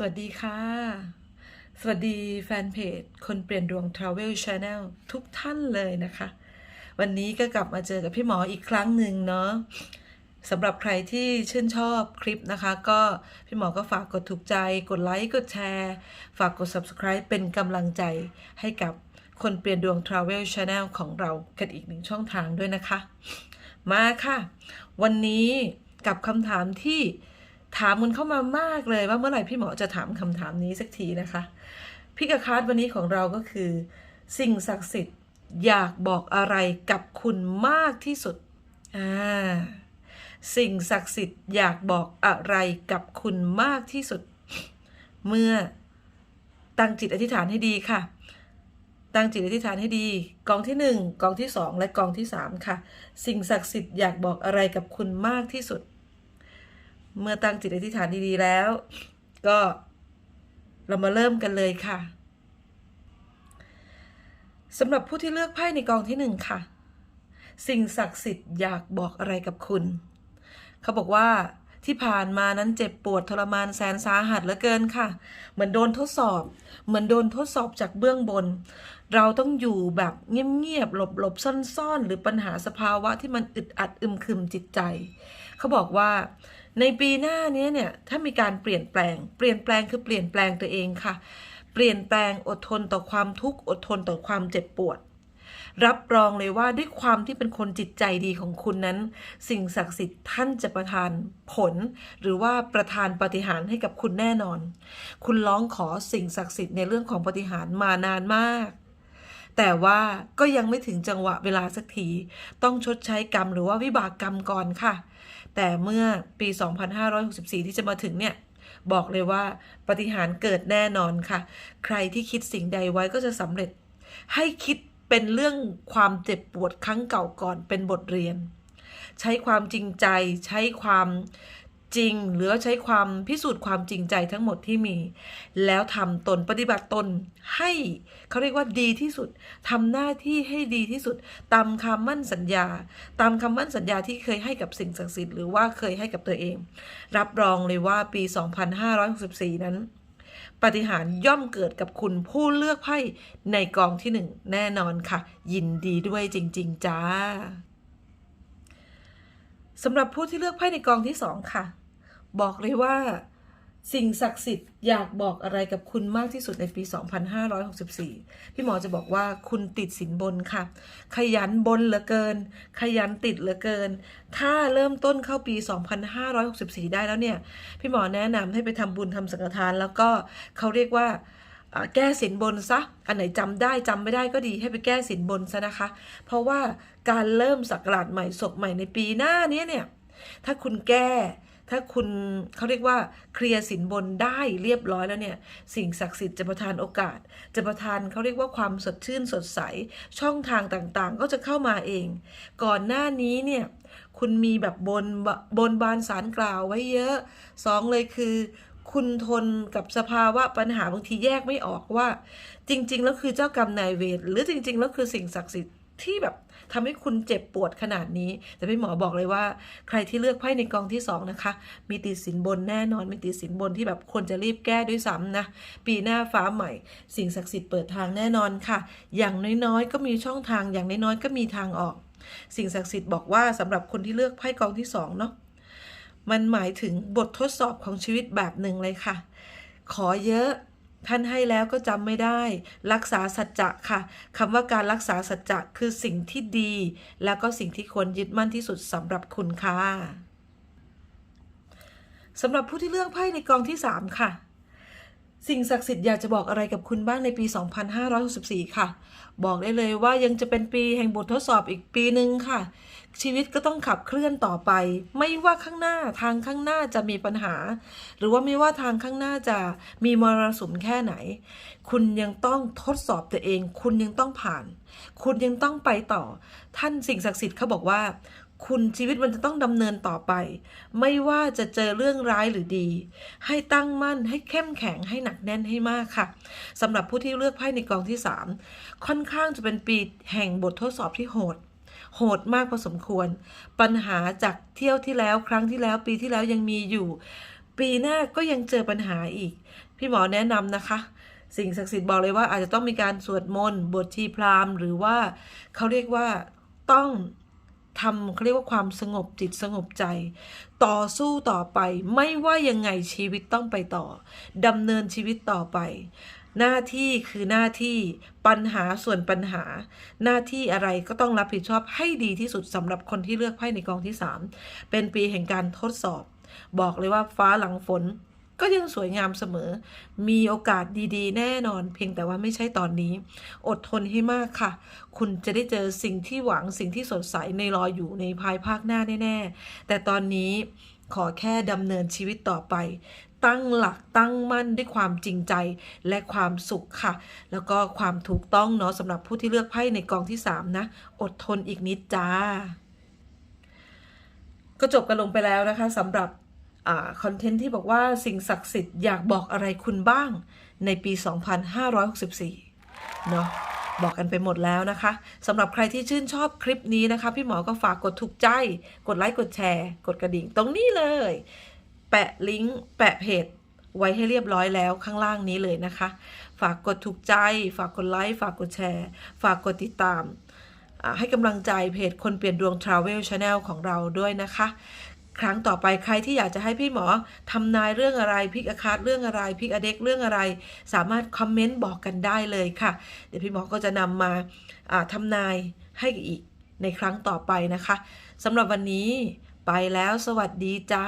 สวัสดีค่ะ สวัสดีแฟนเพจ คนเปลี่ยนดวง Travel Channel ทุกท่านเลยนะคะ วันนี้ก็กลับมาเจอกับพี่หมออีกครั้งหนึ่งเนาะสำหรับใครที่ชื่นชอบคลิปนะคะ ก็พี่หมอก็ฝากกดถูกใจ กดไลค์ กดแชร์ ฝากกด subscribe เป็นกำลังใจให้กับคนเปลี่ยนดวง Travel Channel ของเรากันอีกหนึ่งช่องทางด้วยนะคะ มาค่ะ วันนี้กับคำถามที่ ถามกันเข้ามามากเลยว่าเมื่อไหร่พี่หมอจะถามคำถามนี้สักทีนะคะพิกาคาร์ดวันนี้ของเราก็คือ สิ่งศักดิ์สิทธิ์อยากบอกอะไรกับคุณมากที่สุดอ่าสิ่งศักดิ์สิทธิ์อยากบอกอะไรกับคุณมากที่สุด เมื่อตั้งจิตอธิษฐานให้ดีค่ะ ตั้งจิตอธิษฐานให้ดี กองที่หนึ่งกองที่สองและกองที่สามค่ะ สิ่งศักดิ์สิทธิ์อยากบอกอะไรกับคุณมากที่สุด เมื่อตั้งจิตอธิษฐานดีๆแล้ว ก็เรามาเริ่มกันเลยค่ะสำหรับผู้ที่เลือกไพ่ในกองที่หนึ่งค่ะ สิ่งศักดิ์สิทธิ์อยากบอกอะไรกับคุณ เขาบอกว่า ที่ผ่านมานั้นเจ็บปวดทรมานแสนสาหัสเหลือเกินค่ะ เหมือนโดนทดสอบ เหมือนโดนทดสอบจากเบื้องบน เราต้องอยู่แบบเงียบๆหลบๆซ่อนๆ หรือปัญหาสภาวะที่มันอึดอัดอึมครึมจิตใจ เขาบอกว่าในปีหน้านี้เนี่ยถ้ามีการเปลี่ยนแปลง เปลี่ยนแปลงคือเปลี่ยนแปลงตัวเองค่ะ เปลี่ยนแปลงอดทนต่อความทุกข์อดทนต่อความเจ็บปวด รับรองเลยว่าด้วยความที่เป็นคนจิตใจดีของคุณนั้น สิ่งศักดิ์สิทธิ์ท่านจะประทานผล หรือว่าประทานปฏิหารให้กับคุณแน่นอน คุณร้องขอสิ่งศักดิ์สิทธิ์ในเรื่องของปฏิหารมานานมากแต่ว่าก็ยังไม่ถึงจังหวะเวลาสักที ต้องชดใช้กรรมหรือว่าวิบากกรรมก่อนค่ะ แต่เมื่อปี 2564 ที่จะมาถึงเนี่ย บอกเลยว่าปฏิหารเกิดแน่นอนค่ะ ใครที่คิดสิ่งใดไว้ก็จะสำเร็จ ให้คิด เป็นเรื่องความเจ็บปวดครั้งเก่าก่อนเป็นบทเรียน ใช้ความจริงใจ ใช้ความจริง หรือใช้ความพิสูจน์ความจริงใจทั้งหมดที่มี แล้วทำตนปฏิบัติตนให้เขาเรียกว่าดีที่สุดทำหน้าที่ให้ดีที่สุด ตามคำมั่นสัญญา ตามคำมั่นสัญญาที่เคยให้กับสิ่งศักดิ์สิทธิ์หรือว่าเคยให้กับตัวเอง รับรองเลยว่าปี 2564 นั้น ปาฏิหารย์ย่อมเกิดกับคุณผู้เลือกไพ่ในกองที่หนึ่งแน่นอนค่ะ ยินดีด้วยจริง ๆ จ้าสำหรับผู้ที่เลือกไพ่ในกองที่สองค่ะ บอกเลยว่า สิ่งศักดิ์สิทธิ์อยากบอกอะไรกับคุณมากที่สุดในปี 2564 พี่หมอจะบอกว่าคุณติดสินบนค่ะ ขยันบนเหลือเกิน ขยันติดเหลือเกิน ถ้าเริ่มต้นเข้าปี 2564 ได้แล้วเนี่ย พี่หมอแนะนำให้ไปทำบุญทำสังฆทาน แล้วก็เขาเรียกว่าแก้สินบนซะ อันไหนจำได้จำไม่ได้ก็ดีให้ไปแก้สินบนซะนะคะ เพราะว่าการเริ่มสักราชใหม่ศกใหม่ในปีหน้านี้เนี่ย ถ้าคุณแก้ ถ้าคุณเขาเรียกว่าเคลียร์สินบนได้เรียบร้อยแล้วเนี่ย สิ่งศักดิ์สิทธิ์จะประทานโอกาส จะประทานเขาเรียกว่าความสดชื่นสดใส ช่องทางต่างๆ ก็จะเข้ามาเอง ก่อนหน้านี้เนี่ย คุณมีแบบบนบนบานสารกล่าวไว้เยอะสองเลยคือ คุณทนกับสภาวะปัญหาบางทีแยกไม่ออกว่า จริง ๆ แล้วคือเจ้ากรรมนายเวรหรือจริง ๆ แล้วคือสิ่งศักดิ์สิทธิ์ ที่แบบทำให้คุณเจ็บปวดขนาดนี้ แต่พี่หมอบอกเลยว่า ใครที่เลือกไพ่ในกองที่สองนะคะ มีติดสินบนแน่นอน มีติดสินบนที่แบบควรจะรีบแก้ด้วยซ้ำนะ ปีหน้าฟ้าใหม่ สิ่งศักดิ์สิทธิ์เปิดทางแน่นอนค่ะ อย่างน้อยๆ ก็มีช่องทางอย่างน้อยๆก็มีทางออก สิ่งศักดิ์สิทธิ์บอกว่าสำหรับคนที่เลือกไพ่กองที่สองเนาะมันหมายถึงบททดสอบของชีวิตแบบหนึ่งเลยค่ะ ขอเยอะ ท่านให้แล้วก็จำไม่ได้ รักษาสัจจะค่ะคำว่าการรักษาสัจจะคือสิ่งที่ดี แล้วก็สิ่งที่ควรยึดมั่นที่สุดสำหรับคุณค่ะสำหรับผู้ที่เลือกไพ่ในกองที่ 3 ค่ะ สิ่งศักดิ์สิทธิ์อยากจะบอกอะไรกับคุณบ้างในปี 2564 ค่ะ บอกได้เลยว่ายังจะเป็นปีแห่งบททดสอบอีกปีหนึ่งค่ะ ชีวิตก็ต้องขับเคลื่อนต่อไป ไม่ว่าข้างหน้าทางข้างหน้าจะมีปัญหา หรือว่าไม่ว่าทางข้างหน้าจะมีมรสุมแค่ไหน คุณยังต้องทดสอบตัวเอง คุณยังต้องผ่าน คุณยังต้องไปต่อ ท่านสิ่งศักดิ์สิทธิ์เขาบอกว่า คุณชีวิตมันจะต้องดำเนินต่อไป ไม่ว่าจะเจอเรื่องร้ายหรือดี ให้ตั้งมั่นให้เข้มแข็งให้หนักแน่นให้มากค่ะสำหรับผู้ที่เลือกไพ่ในกองที่ 3 ค่อนข้างจะเป็นปีแห่งบททดสอบที่โหดโหดมากพอสมควร ปัญหาจากเที่ยวที่แล้วครั้งที่แล้วปีที่แล้วยังมีอยู่ ปีหน้าก็ยังเจอปัญหาอีก พี่หมอแนะนำนะคะ สิ่งศักดิ์สิทธิ์บอกเลยว่าอาจจะต้องมีการสวดมนต์บทชีพรามหรือว่าเขาเรียกว่าต้อง ทำเขาเรียกว่าความสงบจิตสงบใจ ต่อสู้ต่อไปไม่ว่ายังไงชีวิตต้องไปต่อดำเนินชีวิตต่อไป หน้าที่คือหน้าที่ปัญหาส่วนปัญหา หน้าที่อะไรก็ต้องรับผิดชอบให้ดีที่สุดสำหรับคนที่เลือกไพ่ในกองที่ 3 เป็นปีแห่งการทดสอบ บอกเลยว่าฟ้าหลังฝน ก็ยังสวยงามเสมอ มีโอกาสดีๆ แน่นอน เพียงแต่ว่าไม่ใช่ตอนนี้ อดทนให้มากค่ะ คุณจะได้เจอสิ่งที่หวังสิ่งที่สดใสในรออยู่ในภายภาคหน้าแน่ๆ แต่ตอนนี้ขอแค่ดำเนินชีวิตต่อไป ตั้งหลักตั้งมั่นด้วยความจริงใจและความสุขค่ะ แล้วก็ความถูกต้องเนาะสำหรับผู้ที่เลือกไพ่ในกองที่ 3 นะ อดทนอีกนิดจ้า ก็จบกันลงไปแล้วนะคะสำหรับ คอนเทนต์ที่บอกว่าสิ่งศักดิ์สิทธิ์อยากบอกอะไรคุณบ้างในปี 2564 เนาะบอกกันไปหมดแล้วนะคะสำหรับใครที่ชื่นชอบคลิปนี้นะคะ พี่หมอก็ฝากกดถูกใจ กดไลค์กดแชร์ กดกระดิ่งตรงนี้เลย แปะลิงก์แปะเพจไว้ให้เรียบร้อยแล้วข้างล่างนี้เลยนะคะ ฝากกดถูกใจ ฝากกดไลค์ ฝากกดแชร์ ฝากกดติดตาม ให้กำลังใจเพจคนเปลี่ยนดวง Travel Channel ของเราด้วยนะคะ ครั้งต่อไปใครที่อยากจะให้พี่หมอทำนายเรื่องอะไรพิกอาคาดเรื่องอะไรพิกอเด็กเรื่องอะไร สามารถคอมเมนต์บอกกันได้เลยค่ะ เดี๋ยวพี่หมอก็จะนำมาทำทำนายให้อีกในครั้งต่อไปนะคะสำหรับวันนี้ไปแล้วสวัสดีจ้า